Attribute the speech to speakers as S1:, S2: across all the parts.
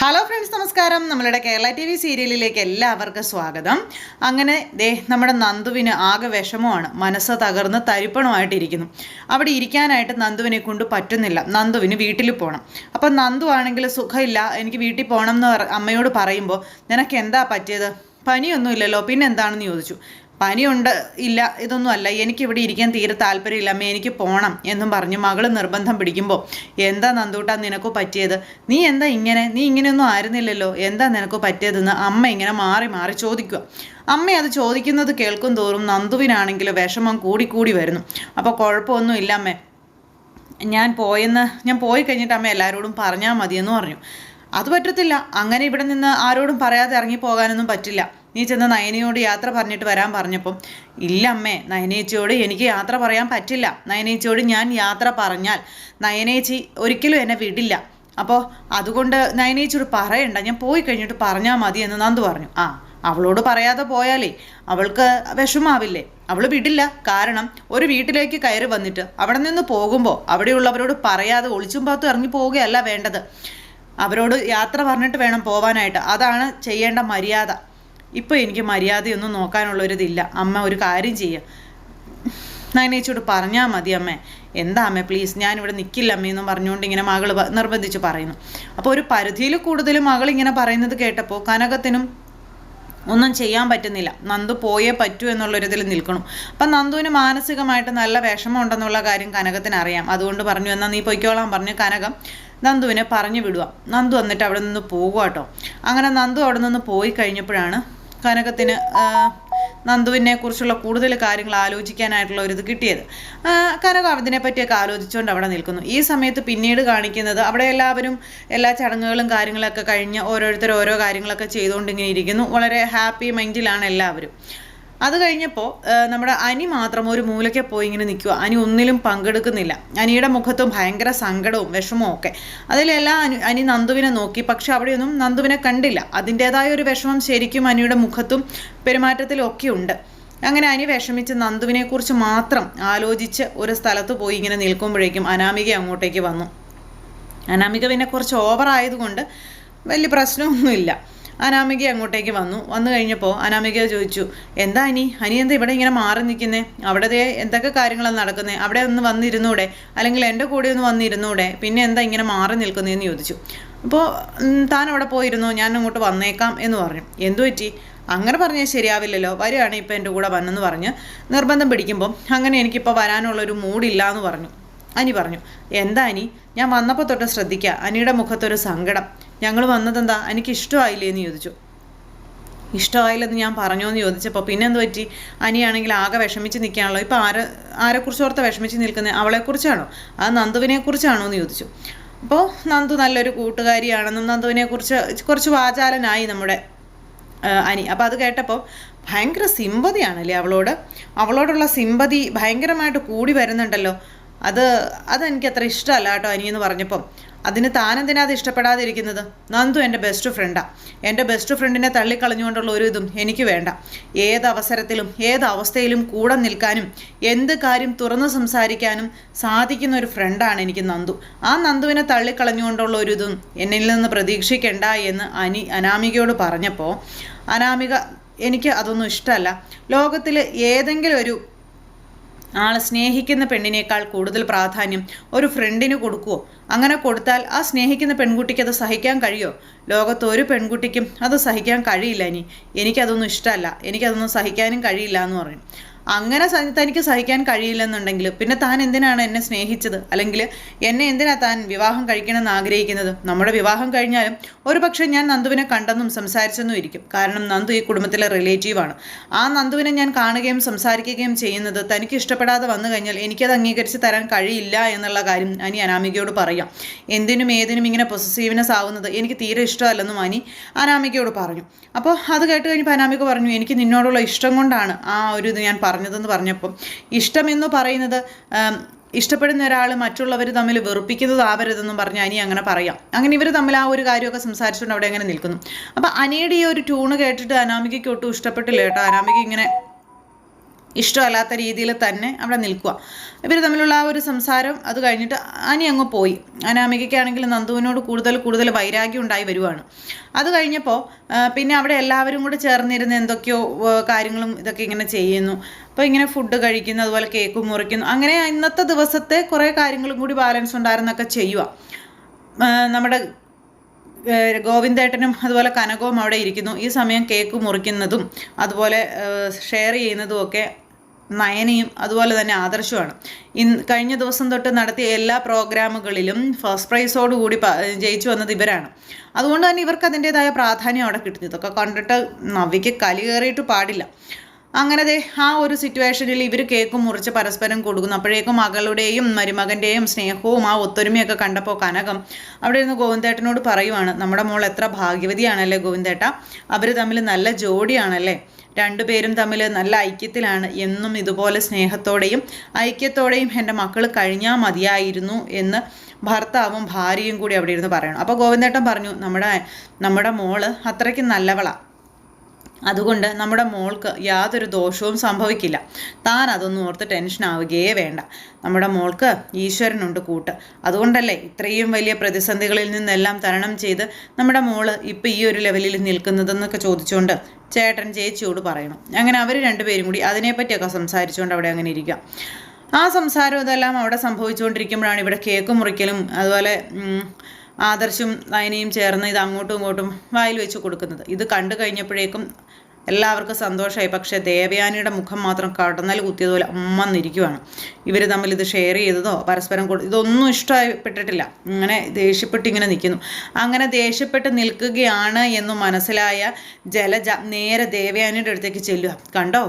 S1: Hello friends നമസ്കാരം. നമ്മളുടെ Kerala T V സീരിയലിലേക്ക് എല്ലാവർക്കും സ്വാഗതം. അങ്ങനെ ദേ നമ്മുടെ നന്ദുവിന് ആകെ വിഷമമാണ്. മനസ്സ് തകർന്ന് തരിപ്പണമായിട്ടിരിക്കുന്നു. അവിടെ ഇരിക്കാനായിട്ട് നന്ദുവിനെ കൊണ്ട് പറ്റുന്നില്ല. നന്ദുവിന് വീട്ടിൽ പോകണം അപ്പം നന്ദു ആണെങ്കിൽ സുഖമില്ല. എനിക്ക് വീട്ടിൽ പോകണം എന്ന് അമ്മയോട് പറയുമ്പോൾ നിനക്ക് എന്താ പറ്റിയത്? പനിയൊന്നുമില്ലല്ലോ. പിന്നെ എന്താണെന്ന് ചോദിച്ചു. പനിയുണ്ട് ഇല്ല ഇതൊന്നും അല്ല. എനിക്കിവിടെ ഇരിക്കാൻ തീരെ താല്പര്യമില്ല. അമ്മ എനിക്ക് പോകണം എന്നും പറഞ്ഞ് മകൾ നിർബന്ധം പിടിക്കുമ്പോൾ എന്താ നന്ദൂട്ടാ നിനക്ക് പറ്റിയത്? നീ എന്താ ഇങ്ങനെ? നീ ഇങ്ങനെയൊന്നും ആയിരുന്നില്ലല്ലോ. എന്താ നിനക്ക് പറ്റിയതെന്ന്? അമ്മ ഇങ്ങനെ മാറി മാറി ചോദിക്കുക അമ്മ അത് ചോദിക്കുന്നത് കേൾക്കും തോറും നന്ദുവിനാണെങ്കിൽ വിഷമം കൂടിക്കൂടി വരുന്നു. അപ്പോൾ കുഴപ്പമൊന്നുമില്ല അമ്മേ. ഞാൻ പോയെന്ന് ഞാൻ പോയി കഴിഞ്ഞിട്ട് അമ്മ എല്ലാവരോടും പറഞ്ഞാൽ മതിയെന്ന് പറഞ്ഞു. അത് പറ്റത്തില്ല. അങ്ങനെ ഇവിടെ നിന്ന് ആരോടും പറയാതെ ഇറങ്ങി പോകാനൊന്നും പറ്റില്ല. നീ ചെന്ന് നയനിയോട് യാത്ര പറഞ്ഞിട്ട് വരാൻ പറഞ്ഞപ്പം ഇല്ല അമ്മേ നയനേച്ചിയോട് എനിക്ക് യാത്ര പറയാൻ പറ്റില്ല. നയനേച്ചിയോട് ഞാൻ യാത്ര പറഞ്ഞാൽ നയനേച്ചി ഒരിക്കലും എന്നെ വിടില്ല. അപ്പോൾ അതുകൊണ്ട് നയനേച്ചിയോട് പറയണ്ട. ഞാൻ പോയി കഴിഞ്ഞിട്ട് പറഞ്ഞാൽ മതി എന്ന് നന്ദു പറഞ്ഞു. ആ അവളോട് പറയാതെ പോയാലേ അവൾക്ക് വിഷമാവില്ലേ? അവൾ വിടില്ല. കാരണം ഒരു വീട്ടിലേക്ക് കയറി വന്നിട്ട് അവിടെ നിന്ന് പോകുമ്പോൾ അവിടെയുള്ളവരോട് പറയാതെ ഒളിച്ചും പാത്തും ഇറങ്ങി പോവുകയല്ല വേണ്ടത്. അവരോട് യാത്ര പറഞ്ഞിട്ട് വേണം പോവാനായിട്ട്. അതാണ് ചെയ്യേണ്ട മര്യാദ. ഇപ്പോൾ എനിക്ക് മര്യാദയൊന്നും നോക്കാനുള്ളൊരിതില്ല. അമ്മ ഒരു കാര്യം ചെയ്യുക നയനേച്ചിയോട് പറഞ്ഞാൽ മതി അമ്മേ. എന്താ അമ്മേ പ്ലീസ് ഞാനിവിടെ നിൽക്കില്ല അമ്മയെന്നും പറഞ്ഞുകൊണ്ട് ഇങ്ങനെ മകൾ നിർബന്ധിച്ച് പറയുന്നു. അപ്പോൾ ഒരു പരിധിയിൽ കൂടുതൽ മകൾ ഇങ്ങനെ പറയുന്നത് കേട്ടപ്പോൾ കനകത്തിനും ഒന്നും ചെയ്യാൻ പറ്റുന്നില്ല. നന്ദു പോയേ പറ്റൂ എന്നുള്ളൊരിതിൽ നിൽക്കണം. അപ്പം നന്ദുവിന് മാനസികമായിട്ട് നല്ല വിഷമം ഉണ്ടെന്നുള്ള കാര്യം കനകത്തിന് അറിയാം അതുകൊണ്ട് പറഞ്ഞു എന്നാൽ നീ പൊയ്ക്കോളാൻ പറഞ്ഞു കനകം നന്ദുവിനെ പറഞ്ഞു വിടുക നന്ദു എന്നിട്ട് അവിടെ നിന്ന് പോകുക കേട്ടോ അങ്ങനെ നന്ദു അവിടെ നിന്ന് പോയി കഴിഞ്ഞപ്പോഴാണ് കനകത്തിന് നന്ദുവിനെ കുറിച്ചുള്ള കൂടുതൽ കാര്യങ്ങൾ ആലോചിക്കാനായിട്ടുള്ള ഒരു ഇത് കിട്ടിയത്. കനകം അതിനെ പറ്റിയൊക്കെ ആലോചിച്ചുകൊണ്ട് അവിടെ നിൽക്കുന്നു. ഈ സമയത്ത് പിന്നീട് കാണിക്കുന്നത് അവിടെ എല്ലാവരും എല്ലാ ചടങ്ങുകളും കാര്യങ്ങളൊക്കെ കഴിഞ്ഞ് ഓരോരുത്തർ ഓരോ കാര്യങ്ങളൊക്കെ ചെയ്തുകൊണ്ട് ഇങ്ങനെ ഇരിക്കുന്നു. വളരെ ഹാപ്പി മൈൻഡിലാണ് എല്ലാവരും. അത് കഴിഞ്ഞപ്പോൾ നമ്മുടെ അനി മാത്രം ഒരു മൂലയ്ക്ക് പോയി ഇങ്ങനെ നിൽക്കുക അനി ഒന്നിലും പങ്കെടുക്കുന്നില്ല. അനിയുടെ മുഖത്തും ഭയങ്കര സങ്കടവും വിഷമവും ഒക്കെ. അതിലെല്ലാം അനു അനി നന്ദുവിനെ നോക്കി. പക്ഷെ അവിടെയൊന്നും നന്ദുവിനെ കണ്ടില്ല. അതിന്റേതായ ഒരു വിഷമം ശരിക്കും അനിയുടെ മുഖത്തും പെരുമാറ്റത്തിലും ഒക്കെ ഉണ്ട്. അങ്ങനെ അനി വിഷമിച്ച് നന്ദുവിനെക്കുറിച്ച് മാത്രം ആലോചിച്ച് ഒരു സ്ഥലത്ത് പോയി ഇങ്ങനെ നിൽക്കുമ്പോഴേക്കും അനാമിക അങ്ങോട്ടേക്ക് വന്നു. അനാമിക പിന്നെ കുറച്ച് ഓവറായതുകൊണ്ട് വലിയ പ്രശ്നമൊന്നുമില്ല. അനാമിക അങ്ങോട്ടേക്ക് വന്നു. വന്നു കഴിഞ്ഞപ്പോൾ അനാമിക ചോദിച്ചു എന്താ അനി? അനി എന്താ ഇവിടെ ഇങ്ങനെ മാറി നിൽക്കുന്നേ അവിടെ എന്തൊക്കെ കാര്യങ്ങളാണ് നടക്കുന്നത് അവിടെ ഒന്ന് വന്നിരുന്നൂടെ? അല്ലെങ്കിൽ എന്റെ കൂടെ ഒന്ന് വന്നിരുന്നൂടെ? പിന്നെ എന്താ ഇങ്ങനെ മാറി നിൽക്കുന്നതെന്ന് ചോദിച്ചു. അപ്പോൾ താൻ അവിടെ പോയിരുന്നു? ഞാൻ അങ്ങോട്ട് വന്നേക്കാം എന്ന് പറഞ്ഞു. എന്തു പറ്റി? അങ്ങനെ പറഞ്ഞാൽ ശരിയാവില്ലല്ലോ. വരികയാണ് ഇപ്പം എന്റെ കൂടെ വന്നെന്ന് പറഞ്ഞ് നിർബന്ധം പിടിക്കുമ്പം അങ്ങനെ എനിക്കിപ്പോൾ വരാനുള്ളൊരു മൂഡില്ല എന്ന് പറഞ്ഞു. അനി പറഞ്ഞു എന്താ അനി? ഞാൻ വന്നപ്പോൾ തൊട്ട് ശ്രദ്ധിക്കുക അനിയുടെ മുഖത്തൊരു സങ്കടം. ഞങ്ങൾ വന്നതെന്താ? എനിക്ക് ഇഷ്ടമായില്ലേന്ന് ചോദിച്ചു. ഇഷ്ടമായില്ലെന്ന് ഞാൻ പറഞ്ഞോ എന്ന് ചോദിച്ചപ്പോൾ പിന്നെ എന്ത് പറ്റി? അനിയാണെങ്കിൽ ആകെ വിഷമിച്ച് നിൽക്കുകയാണല്ലോ. ഇപ്പോൾ ആരെ ആരെക്കുറിച്ച് ഓർത്ത് വിഷമിച്ച് നിൽക്കുന്നത് അവളെക്കുറിച്ചാണോ? അത് നന്ദുവിനെക്കുറിച്ചാണോ എന്ന് ചോദിച്ചു. അപ്പോൾ നന്ദു നല്ലൊരു കൂട്ടുകാരിയാണെന്നും നന്ദുവിനെക്കുറിച്ച് കുറച്ച് വാചാലനായി നമ്മുടെ അനി. അപ്പോൾ അത് കേട്ടപ്പോൾ ഭയങ്കര സിമ്പതിയാണല്ലേ അവളോട്? അവളോടുള്ള സിമ്പതി ഭയങ്കരമായിട്ട് കൂടി വരുന്നുണ്ടല്ലോ. അത് അതെനിക്ക് അത്ര ഇഷ്ടമല്ല കേട്ടോ അനിയെന്ന് പറഞ്ഞപ്പം. അതിന് താനെന്തിനാ അത് ഇഷ്ടപ്പെടാതിരിക്കുന്നത്? നന്ദു എന്റെ ബെസ്റ്റ് ഫ്രണ്ടാണ് എന്റെ ബെസ്റ്റ് ഫ്രണ്ടിനെ തള്ളിക്കളഞ്ഞുകൊണ്ടുള്ള ഒരു ഇതും എനിക്ക് വേണ്ട. ഏത് അവസരത്തിലും ഏത് അവസ്ഥയിലും കൂടെ നിൽക്കാനും എന്ത് കാര്യം തുറന്ന് സംസാരിക്കാനും സാധിക്കുന്ന ഒരു ഫ്രണ്ടാണ് എനിക്ക് നന്ദു. ആ നന്ദുവിനെ തള്ളിക്കളഞ്ഞുകൊണ്ടുള്ള ഒരു ഇതും എന്നിൽ നിന്ന് പ്രതീക്ഷിക്കേണ്ട എന്ന് അനി അനാമികയോട് പറഞ്ഞപ്പോൾ അനാമിക എനിക്ക് അതൊന്നും ഇഷ്ടമല്ല. ലോകത്തിൽ ഏതെങ്കിലും ഒരു ആൾ സ്നേഹിക്കുന്ന പെണ്ണിനേക്കാൾ കൂടുതൽ പ്രാധാന്യം ഒരു ഫ്രണ്ടിന് കൊടുക്കുമോ അങ്ങനെ കൊടുത്താൽ ആ സ്നേഹിക്കുന്ന പെൺകുട്ടിക്ക് അത് സഹിക്കാൻ കഴിയോ? ലോകത്ത് ഒരു പെൺകുട്ടിക്കും അത് സഹിക്കാൻ കഴിയില്ല ഇനി. എനിക്കതൊന്നും ഇഷ്ടമല്ല. എനിക്കതൊന്നും സഹിക്കാനും കഴിയില്ല എന്ന് പറയും. അങ്ങനെ തനിക്ക് സഹിക്കാൻ കഴിയില്ലെന്നുണ്ടെങ്കിൽ പിന്നെ താൻ എന്തിനാണ് എന്നെ സ്നേഹിച്ചത്? അല്ലെങ്കിൽ എന്നെ എന്തിനാ താൻ വിവാഹം കഴിക്കണമെന്ന് ആഗ്രഹിക്കുന്നത്? നമ്മുടെ വിവാഹം കഴിഞ്ഞാലും ഒരു പക്ഷേ ഞാൻ നന്ദുവിനെ കണ്ടെന്നും സംസാരിച്ചെന്നും ഇരിക്കും. കാരണം നന്ദു ഈ കുടുംബത്തിലെ റിലേറ്റീവാണ് ആ നന്ദുവിനെ ഞാൻ കാണുകയും സംസാരിക്കുകയും ചെയ്യുന്നത് തനിക്ക് ഇഷ്ടപ്പെടാതെ വന്നു കഴിഞ്ഞാൽ എനിക്കത് അംഗീകരിച്ച് തരാൻ കഴിയില്ല എന്നുള്ള കാര്യം അനി അനാമികയോട് പറയാം. എന്തിനും ഏതിനും ഇങ്ങനെ പൊസസീവ്നെസ് ആവുന്നത് എനിക്ക് തീരെ ഇഷ്ടമല്ലെന്നും അനി അനാമികയോട് പറഞ്ഞു. അപ്പോൾ അത് കേട്ട് കഴിഞ്ഞപ്പോൾ അനാമിക പറഞ്ഞു എനിക്ക് നിന്നോടുള്ള ഇഷ്ടം കൊണ്ടാണ് ആ ഒരു ഇത് ഞാൻ പറഞ്ഞതെന്ന് പറഞ്ഞപ്പം ഇഷ്ടമെന്ന് പറയുന്നത് ഇഷ്ടപ്പെടുന്ന ഒരാൾ മറ്റുള്ളവർ തമ്മിൽ വെറുപ്പിക്കുന്നതാവരുതെന്നും പറഞ്ഞ് അനി അങ്ങനെ പറയാം. അങ്ങനെ ഇവർ തമ്മിൽ ആ ഒരു കാര്യമൊക്കെ സംസാരിച്ചുകൊണ്ട് അവിടെ അങ്ങനെ നിൽക്കുന്നു. അപ്പം അനിയുടെ ഈ ഒരു ട്യൂണ് കേട്ടിട്ട് അനാമികയ്ക്ക് ഒട്ടും ഇഷ്ടപ്പെട്ടില്ല കേട്ടോ. അനാമിക ഇങ്ങനെ ഇഷ്ടമല്ലാത്ത രീതിയിൽ തന്നെ അവിടെ നിൽക്കുക. ഇവർ തമ്മിലുള്ള ആ ഒരു സംസാരം അത് കഴിഞ്ഞിട്ട് അനി അങ്ങ് പോയി. അനാമികയ്ക്കാണെങ്കിൽ നന്ദുവിനോട് കൂടുതൽ കൂടുതൽ വൈരാഗ്യം ഉണ്ടായി വരുവാണ്. അത് കഴിഞ്ഞപ്പോൾ പിന്നെ അവിടെ എല്ലാവരും കൂടെ ചേർന്നിരുന്ന് എന്തൊക്കെയോ കാര്യങ്ങളും ഇതൊക്കെ ഇങ്ങനെ ചെയ്യുന്നു. അപ്പോൾ ഇങ്ങനെ ഫുഡ് കഴിക്കുന്നു അതുപോലെ കേക്ക് മുറിക്കുന്നു. അങ്ങനെ ഇന്നത്തെ ദിവസത്തെ കുറേ കാര്യങ്ങളും കൂടി ബാലൻസ് ഉണ്ടായിരുന്നൊക്കെ ചെയ്യുക നമ്മുടെ ഗോവിന്ദേട്ടനും അതുപോലെ കനകവും അവിടെ ഇരിക്കുന്നു. ഈ സമയം കേക്ക് മുറിക്കുന്നതും അതുപോലെ ഷെയർ ചെയ്യുന്നതും ഒക്കെ നയനയും അതുപോലെ തന്നെ ആദർശമാണ്. ഇൻ കഴിഞ്ഞ ദിവസം തൊട്ട് നടത്തിയ എല്ലാ പ്രോഗ്രാമുകളിലും ഫസ്റ്റ് പ്രൈസോട് കൂടി ജയിച്ചു വന്നത് ഇവരാണ്. അതുകൊണ്ട് തന്നെ ഇവർക്ക് അതിന്റെതായ പ്രാധാന്യം അവിടെ കിട്ടുന്നു ഇതൊക്കെ കണ്ടിട്ട് നവിക്ക് കലി കയറിയിട്ട് പാടില്ല. അങ്ങനെ ആ ഒരു സിറ്റുവേഷനിൽ ഇവർ കേക്ക് മുറിച്ച് പരസ്പരം കൊടുക്കുന്നു അപ്പോഴേക്കും മകളുടെയും മരുമകന്റെയും സ്നേഹവും ആ ഒത്തൊരുമയൊക്കെ കണ്ടപ്പോൾ കനകം അവിടെ നിന്ന് ഗോവിന്ദേട്ടനോട് പറയുവാണ് നമ്മുടെ മോൾ എത്ര ഭാഗ്യവതിയാണല്ലേ ഗോവിന്ദേട്ട? അവർ തമ്മിൽ നല്ല ജോഡിയാണല്ലേ? രണ്ടുപേരും തമ്മിൽ നല്ല ഐക്യത്തിലാണ്. എന്നും ഇതുപോലെ സ്നേഹത്തോടെയും ഐക്യത്തോടെയും എന്റെ മക്കൾ കഴിഞ്ഞാൽ മതിയായിരുന്നു എന്ന് ഭർത്താവും ഭാര്യയും കൂടി അവിടെ ഇരുന്ന് പറയണം. അപ്പോൾ ഗോവിന്ദേട്ടൻ പറഞ്ഞു നമ്മുടെ നമ്മുടെ മോൾ അത്രയ്ക്ക് നല്ലവളാണ് അതുകൊണ്ട് നമ്മുടെ മോൾക്ക് യാതൊരു ദോഷവും സംഭവിക്കില്ല. താൻ അതൊന്നും ഓർത്ത് ടെൻഷൻ ആവുകയേ വേണ്ട. നമ്മുടെ മോൾക്ക് ഈശ്വരനുണ്ട് കൂട്ട്. അതുകൊണ്ടല്ലേ ഇത്രയും വലിയ പ്രതിസന്ധികളിൽ നിന്നെല്ലാം തരണം ചെയ്ത് നമ്മുടെ മോൾ ഇപ്പം ഈ ഒരു ലെവലിൽ നിൽക്കുന്നതെന്നൊക്കെ ചോദിച്ചുകൊണ്ട് ചേട്ടൻ ചേച്ചിയോട് പറയണം. അങ്ങനെ അവർ രണ്ടുപേരും കൂടി അതിനെപ്പറ്റിയൊക്കെ സംസാരിച്ചുകൊണ്ട് അവിടെ അങ്ങനെ ഇരിക്കുക ആ സംസാരം ഇതെല്ലാം അവിടെ സംഭവിച്ചുകൊണ്ടിരിക്കുമ്പോഴാണ് ഇവിടെ കേക്ക് മുറിക്കലും അതുപോലെ ആദർശും നയനയും ചേർന്ന് ഇത് അങ്ങോട്ടും ഇങ്ങോട്ടും വായിൽ വെച്ച് കൊടുക്കുന്നത്. ഇത് കണ്ടു കഴിഞ്ഞപ്പോഴേക്കും എല്ലാവർക്കും സന്തോഷമായി പക്ഷേ ദേവയാനിയുടെ മുഖം മാത്രം കടന്നൽ കുത്തിയതുപോലെ അമ്മന്നിരിക്കുവാണ് ഇവർ തമ്മിൽ ഇത് ഷെയർ ചെയ്തതോ പരസ്പരം കൊടു ഇതൊന്നും ഇഷ്ടപ്പെട്ടിട്ടില്ല. ഇങ്ങനെ ദേഷ്യപ്പെട്ട് ഇങ്ങനെ നിൽക്കുന്നു അങ്ങനെ ദേഷ്യപ്പെട്ട് നിൽക്കുകയാണ് എന്ന് മനസ്സിലായ ജലജ നേരെ ദേവയാനിയുടെ അടുത്തേക്ക് ചെല്ലുക. കണ്ടോ?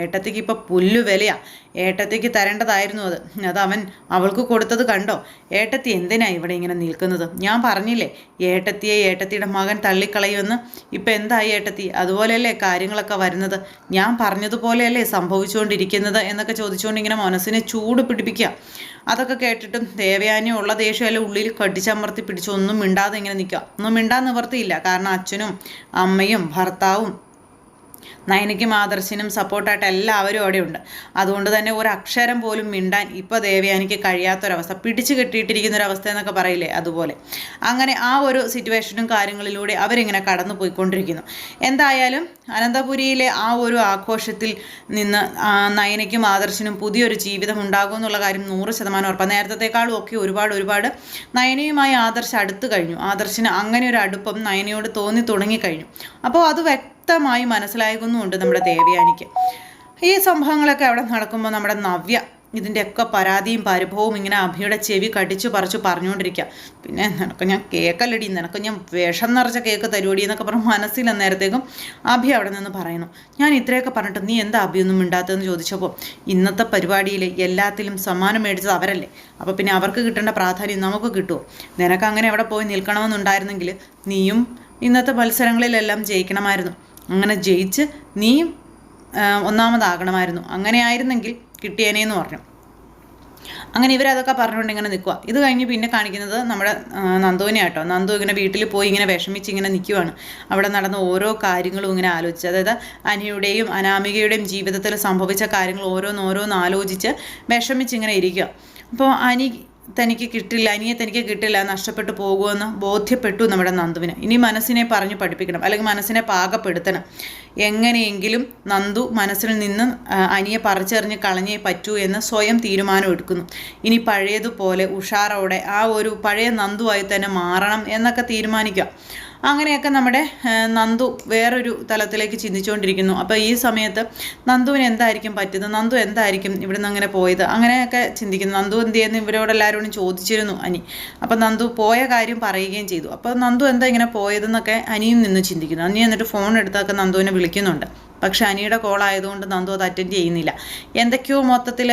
S1: ഏട്ടത്തിക്ക് ഇപ്പം പുല്ലു വിലയാ. ഏട്ടത്തിക്ക് തരേണ്ടതായിരുന്നു അത്. അത് അവൻ അവൾക്ക് കൊടുത്തത് കണ്ടോ? ഏട്ടത്തി എന്തിനാ ഇവിടെ ഇങ്ങനെ നിൽക്കുന്നത്? ഞാൻ പറഞ്ഞില്ലേ ഏട്ടത്തിയെ ഏട്ടത്തിയുടെ മകൻ തള്ളിക്കളയുമെന്ന്. ഇപ്പം എന്തായി ഏട്ടത്തി? അതുപോലെയല്ലേ കാര്യങ്ങളൊക്കെ വരുന്നത്? ഞാൻ പറഞ്ഞതുപോലെയല്ലേ സംഭവിച്ചുകൊണ്ടിരിക്കുന്നത് എന്നൊക്കെ ചോദിച്ചുകൊണ്ട് ഇങ്ങനെ മനസ്സിനെ ചൂട് പിടിപ്പിക്കുക. അതൊക്കെ കേട്ടിട്ടും ദേവയാനി ഉള്ള ദേഷ്യമല്ല ഉള്ളിൽ കടിച്ചമർത്തി പിടിച്ചൊന്നും മിണ്ടാതെ ഇങ്ങനെ നിൽക്കുക. ഒന്നും മിണ്ടാൻ നിവർത്തിയില്ല കാരണം അച്ഛനും അമ്മയും ഭർത്താവും നയനയ്ക്കും ആദർശിനും സപ്പോർട്ടായിട്ട് എല്ലാവരും അവിടെ ഉണ്ട് അതുകൊണ്ട് തന്നെ ഒരു അക്ഷരം പോലും മിണ്ടാൻ ഇപ്പോൾ ദേവയാനിക്ക് കഴിയാത്തൊരവസ്ഥ പിടിച്ചു കെട്ടിയിട്ടിരിക്കുന്ന ഒരു അവസ്ഥ എന്നൊക്കെ പറയില്ലേ അതുപോലെ. അങ്ങനെ ആ ഒരു സിറ്റുവേഷനും കാര്യങ്ങളിലൂടെ അവരിങ്ങനെ കടന്നു പോയിക്കൊണ്ടിരിക്കുന്നു. എന്തായാലും അനന്തപുരിയിലെ ആ ഒരു ആഘോഷത്തിൽ നിന്ന് നയനയ്ക്കും ആദർശിനും പുതിയൊരു ജീവിതം ഉണ്ടാകും എന്നുള്ള കാര്യം നൂറ് ശതമാനം ഉറപ്പാണ് നേരത്തെക്കാളും ഒക്കെ ഒരുപാട് ഒരുപാട് നയനയുമായി ആദർശ് അടുത്ത് കഴിഞ്ഞു. ആദർശിന് അങ്ങനെ ഒരു അടുപ്പം നയനയോട് തോന്നി തുടങ്ങിക്കഴിഞ്ഞു അപ്പോൾ അത് വ്യക്തമായി മനസ്സിലായകുന്നുമുണ്ട് നമ്മുടെ ദേവയാനിക്ക്. ഈ സംഭവങ്ങളൊക്കെ അവിടെ നടക്കുമ്പോൾ നമ്മുടെ നവ്യ ഇതിന്റെയൊക്കെ പരാതിയും പരിഭവവും ഇങ്ങനെ അഭിയുടെ ചെവി കടിച്ചു പറിച്ചു പറഞ്ഞുകൊണ്ടിരിക്കുക പിന്നെ നിനക്ക് ഞാൻ കേക്കല്ലടി നിനക്ക് ഞാൻ വിഷം നിറച്ച കേക്ക് തരുവടി എന്നൊക്കെ പറഞ്ഞ് മനസ്സിൽ നേരത്തേക്കും അഭി അവിടെ നിന്ന് പറയുന്നു. ഞാൻ ഇത്രയൊക്കെ പറഞ്ഞിട്ട് നീ എന്താ അഭിയൊന്നും മിണ്ടാത്തതെന്ന് ചോദിച്ചപ്പോൾ ഇന്നത്തെ പരിപാടിയിൽ എല്ലാത്തിലും സമ്മാനം മേടിച്ചത് അവരല്ലേ? അപ്പോൾ പിന്നെ അവർക്ക് കിട്ടേണ്ട പ്രാധാന്യം നമുക്ക് കിട്ടുമോ നിനക്ക് അങ്ങനെ എവിടെ പോയി നിൽക്കണമെന്നുണ്ടായിരുന്നെങ്കിൽ നീയും ഇന്നത്തെ മത്സരങ്ങളിലെല്ലാം ജയിക്കണമായിരുന്നു. അങ്ങനെ ജയിച്ച് നീയും ഒന്നാമതാകണമായിരുന്നു. അങ്ങനെയായിരുന്നെങ്കിൽ കിട്ടിയേനേന്ന് പറഞ്ഞു. അങ്ങനെ ഇവരതൊക്കെ പറഞ്ഞുകൊണ്ട് ഇങ്ങനെ നിൽക്കുക ഇത് കഴിഞ്ഞ് പിന്നെ കാണിക്കുന്നത് നമ്മുടെ നന്ദുവിനെ ആട്ടോ. നന്ദു ഇങ്ങനെ വീട്ടിൽ പോയി ഇങ്ങനെ വിഷമിച്ച് ഇങ്ങനെ നിൽക്കുവാണ് അവിടെ നടന്ന ഓരോ കാര്യങ്ങളും ഇങ്ങനെ ആലോചിച്ച് അതായത് അനിയുടെയും അനാമികയുടെയും ജീവിതത്തിൽ സംഭവിച്ച കാര്യങ്ങൾ ഓരോന്നോരോന്ന് ആലോചിച്ച് വിഷമിച്ച് ഇങ്ങനെ ഇരിക്കുക അപ്പോൾ അനി തനിക്ക് കിട്ടില്ല അനിയെ തനിക്ക് കിട്ടില്ല നഷ്ടപ്പെട്ടു പോകുമെന്ന് ബോധ്യപ്പെട്ടു നമ്മുടെ നന്ദുവിന്. ഇനി മനസ്സിനെ പറഞ്ഞു പഠിപ്പിക്കണം അല്ലെങ്കിൽ മനസ്സിനെ പാകപ്പെടുത്തണം. എങ്ങനെയെങ്കിലും നന്ദു മനസ്സിൽ നിന്ന് അനിയെ പറിച്ചെറിഞ്ഞ് കളഞ്ഞേ പറ്റൂ എന്ന് സ്വയം തീരുമാനം എടുക്കുന്നു. ഇനി പഴയതുപോലെ ഉഷാറോടെ ആ ഒരു പഴയ നന്ദുവായി തന്നെ മാറണം എന്നൊക്കെ തീരുമാനിക്കുക. അങ്ങനെയൊക്കെ നമ്മുടെ നന്ദു വേറൊരു തലത്തിലേക്ക് ചിന്തിച്ചുകൊണ്ടിരിക്കുന്നു. അപ്പോൾ ഈ സമയത്ത് നന്ദുവിന് എന്തായിരിക്കും പറ്റുന്നത് നന്ദു എന്തായിരിക്കും ഇവിടെ നിന്ന് അങ്ങനെ പോയത്? അങ്ങനെയൊക്കെ ചിന്തിക്കുന്നു. നന്ദു എന്ത് ചെയ്യുന്നു? ഇവരോടെല്ലാവരോടും ചോദിച്ചിരുന്നു അനി. അപ്പോൾ നന്ദു പോയ കാര്യം പറയുകയും ചെയ്തു. അപ്പോൾ നന്ദു എന്താ ഇങ്ങനെ പോയതെന്നൊക്കെ അനിയും നിന്ന് ചിന്തിക്കുന്നു. അനി എന്നിട്ട് ഫോൺ എടുത്തൊക്കെ നന്ദുവിനെ വിളിക്കുന്നുണ്ട്. പക്ഷെ അനിയുടെ കോൾ ആയതുകൊണ്ട് നന്ദു അത് അറ്റൻഡ് ചെയ്യുന്നില്ല. എന്തൊക്കെയോ മൊത്തത്തിൽ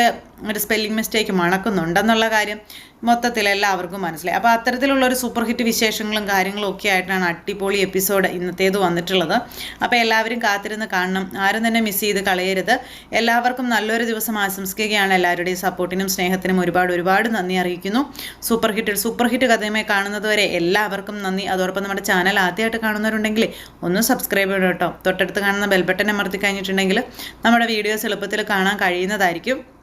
S1: ഒരു സ്പെല്ലിംഗ് മിസ്റ്റേക്ക് മണക്കുന്നുണ്ടെന്നുള്ള കാര്യം മൊത്തത്തിൽ എല്ലാവർക്കും മനസ്സിലായി. അപ്പോൾ അത്തരത്തിലുള്ള ഒരു സൂപ്പർ ഹിറ്റ് വിശേഷങ്ങളും കാര്യങ്ങളും ഒക്കെ ആയിട്ടാണ് അടിപൊളി എപ്പിസോഡ് ഇന്നത്തേത് വന്നിട്ടുള്ളത്. അപ്പോൾ എല്ലാവരും കാത്തിരുന്ന് കാണണം. ആരും തന്നെ മിസ് ചെയ്ത് കളയരുത്. എല്ലാവർക്കും നല്ലൊരു ദിവസം ആശംസിക്കുകയാണ്. എല്ലാവരുടെയും സപ്പോർട്ടിനും സ്നേഹത്തിനും ഒരുപാട് ഒരുപാട് നന്ദി അറിയിക്കുന്നു. സൂപ്പർ ഹിറ്റ് സൂപ്പർ ഹിറ്റ് കഥയുമായി കാണുന്നതുവരെ എല്ലാവർക്കും നന്ദി. അതോടൊപ്പം നമ്മുടെ ചാനൽ ആദ്യമായിട്ട് കാണുന്നവരുണ്ടെങ്കിൽ ഒന്ന് സബ്സ്ക്രൈബ് ചെയ്യണം കേട്ടോ. തൊട്ടടുത്ത് കാണുന്ന ബെൽബട്ടൻ അമർത്തി കഴിഞ്ഞിട്ടുണ്ടെങ്കിൽ നമ്മുടെ വീഡിയോസ് എളുപ്പത്തിൽ കാണാൻ കഴിയുന്നതായിരിക്കും.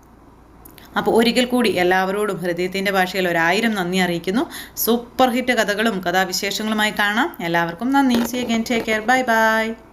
S1: അപ്പോൾ ഒരിക്കൽ കൂടി എല്ലാവരോടും ഹൃദയത്തിന്റെ ഭാഷയിൽ ഒരായിരം നന്ദി അറിയിക്കുന്നു. സൂപ്പർ ഹിറ്റ് കഥകളും കഥാവിശേഷങ്ങളുമായി കാണാം. എല്ലാവർക്കും നന്ദി. See again take care bye bye